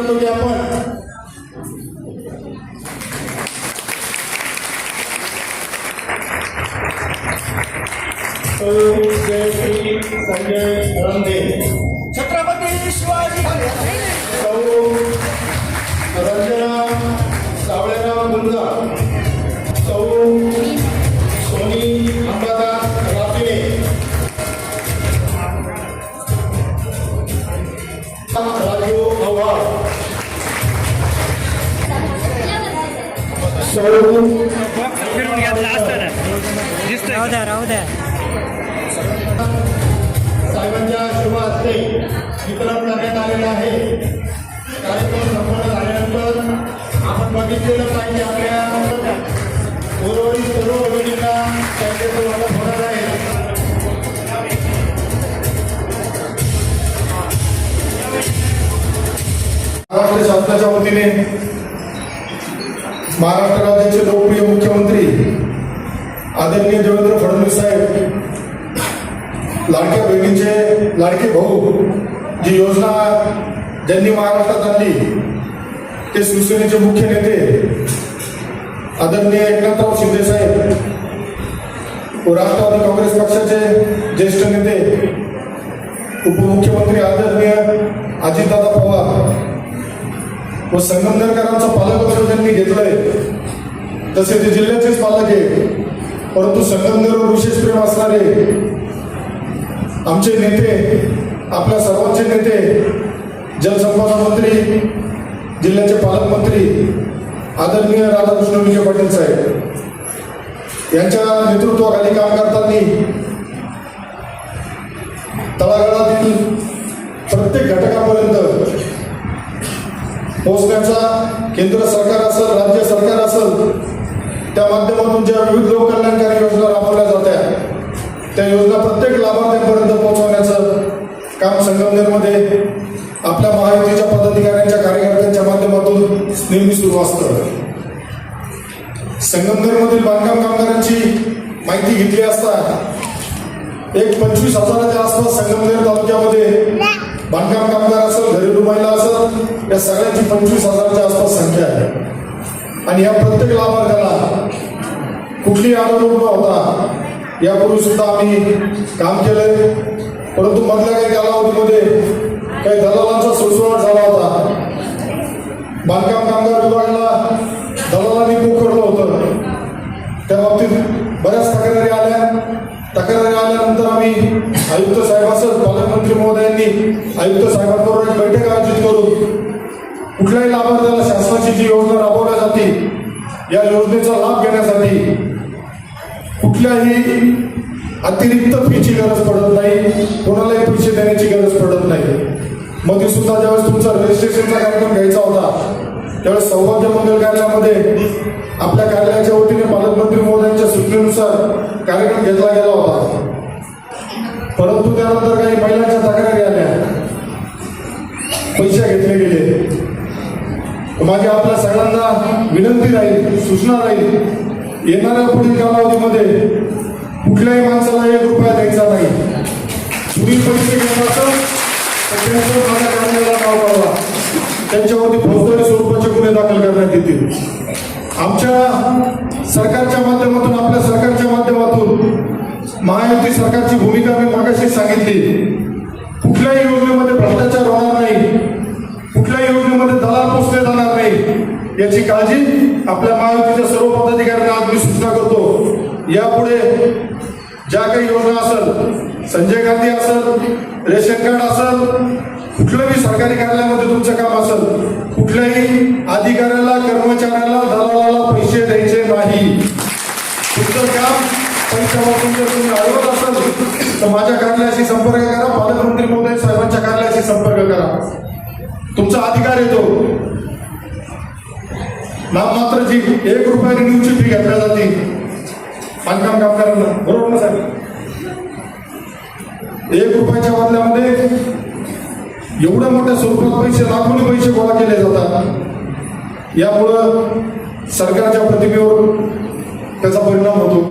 करतो की आपण. सौ जय श्री संजय रंदे छत्रपती शिवाजी सौ रंजना सावळेराव गुंजा सौ फिरून घेतला असताना दिसतंय राहू द्या राहू द्या साहेबांच्या शुभ हस्ते वितरण करण्यात आलेलं आहे कार्यक्रम संपन्न झाल्यानंतर आपण बघितलेलं पाहिजे आपल्या उर्वरित सर्व भगिनींना त्यांचे वाटप होणार आहे महाराष्ट्र शासनाच्या वतीने महाराष्ट्र राज्याचे लोकप्रिय मुख्यमंत्री आदरणीय देवेंद्र फडणवीस साहेब लाडक्या बहिणीचे लाडके भाऊ जी योजना ज्यांनी महाराष्ट्रात आणली ते शिवसेनेचे मुख्य नेते आदरणीय एकनाथराव शिंदे साहेब व राष्ट्रवादी काँग्रेस पक्षाचे ज्येष्ठ नेते उपमुख्यमंत्री आदरणीय अजितदादा पवार व संगमनेरकरांचं पालकत्व त्यांनी घेतलंय तसे ते जिल्ह्याचेच पालक आहे परंतु संगमनेरवर विशेष प्रेम असणारे आमचे नेते आपल्या सर्वांचे नेते जलसंपदा मंत्री जिल्ह्याचे पालकमंत्री आदरणीय राधाकृष्ण विखे पाटील साहेब. यांच्या नेतृत्वाखाली काम करताना तळागाळातील प्रत्येक घटकापर्यंत पोहोचण्याचा केंद्र सरकार असेल राज्य सरकार असेल माध्यमातून ज्या विविध लोककल्याणकारी योजना राबवल्या जात्या त्या योजना प्रत्येक लाभार्थ्यांपर्यंत पोहोचवण्याचं काम संगमनेरमध्ये आपल्या महायुतीच्या पदाधिकाऱ्यांच्या कार्यकर्त्यांच्या माध्यमातून नेहमी सुरू असतं. संगमनेरमधील बांधकाम कामगारांची माहिती घेतली असता एक पंचवीस हजाराच्या आसपास संगमनेर तालुक्यामध्ये बांधकाम कामगार असेल घरेलू महिला असेल या सगळ्यांची पंचवीस हजाराच्या आसपास संख्या आहे. आणि या प्रत्येक लाभार्थ्याला कुठलीही आरोप न होता यापूर्वी सुद्धा आम्ही काम केलंय. परंतु मधल्या काही कालावधीमध्ये काही दलालांचा सुळसुळाट झाला होता. बांधकाम कामगार विभागाला दलालांनी पोखरलं होतं. त्या बाबतीत बऱ्याच तक्रारी आल्या. तक्रारी आल्यानंतर आम्ही आयुक्त साहेबांसह पालकमंत्री महोदयांनी आयुक्त साहेबांबरोबर एक बैठक आयोजित करून कुठल्याही लाभार्थ्याला शासनाची जी योजना राबवल्या जाते या योजनेचा लाभ घेण्यासाठी कुठल्याही अतिरिक्त फीची गरज पडत नाही कोणालाही पैसे देण्याची गरज पडत नाही. मध्ये सुद्धा ज्यावेळेस तुमचा रजिस्ट्रेशनचा कार्यक्रम घ्यायचा होता त्यावेळेस सौभाग्य मंगल कार्यालयामध्ये आपल्या कार्यालयाच्या वतीने पालकमंत्री महोदयांच्या सूचनेनुसार कार्यक्रम घेतला गेला होता. परंतु त्यानंतर काही महिलांच्या तक्रारी आल्या. पैसे घेतले गेले. माझी आपल्या सगळ्यांना विनंती राहील सूचना राहील. येणाऱ्या पुढील कालावधीमध्ये कुठल्याही माणसाला एक रुपया द्यायचा नाही. तुम्ही पैसे घेत तर नाव त्यांच्यावरती फौजदारी स्वरूपाचे गुन्हे दाखल करण्यात येतील. आमच्या सरकारच्या माध्यमातून आपल्या सरकारच्या माध्यमातून महायुती सरकारची भूमिका मी मागाशी सांगितली. कुठल्याही योजनेमध्ये भ्रष्टाचार होणार नाही. कुठल्याही योजनेमध्ये दलाल पोचले जाणार नाही. याची काळजी आपल्या महायुतीच्या सर्व पदाधिकाऱ्यांना आज मी सूचना करतो. यापुढे ज्या काही योजना असेल संजय गांधी असेल रेशन कार्ड असेल कुठल्याही सरकारी कार्यालयामध्ये तुमचं काम असेल कुठल्याही अधिकाऱ्याला कर्मचाऱ्याला दलालाला पैसे द्यायचे नाही. तुमचं काम पैशापासून जर तुम्ही अडवत असाल तर माझ्या कार्यालयाशी संपर्क करा. पालकमंत्री महोदय साहेबांच्या कार्यालयाशी संपर्क करा. तुमचा अधिकार येतो नाममात्र जी एक रुपयाने न्यूजची फी घेतल्या जाते. बांधकाम कामगारांना. बरोबर ना साहेब? एक रुपयाच्या बदल्यामध्ये एवढ्या मोठ्या स्वरूपात पैसे लाखोनी पैसे गोळा केले जातात. यामुळं सरकारच्या प्रतिमेवर त्याचा परिणाम होतो.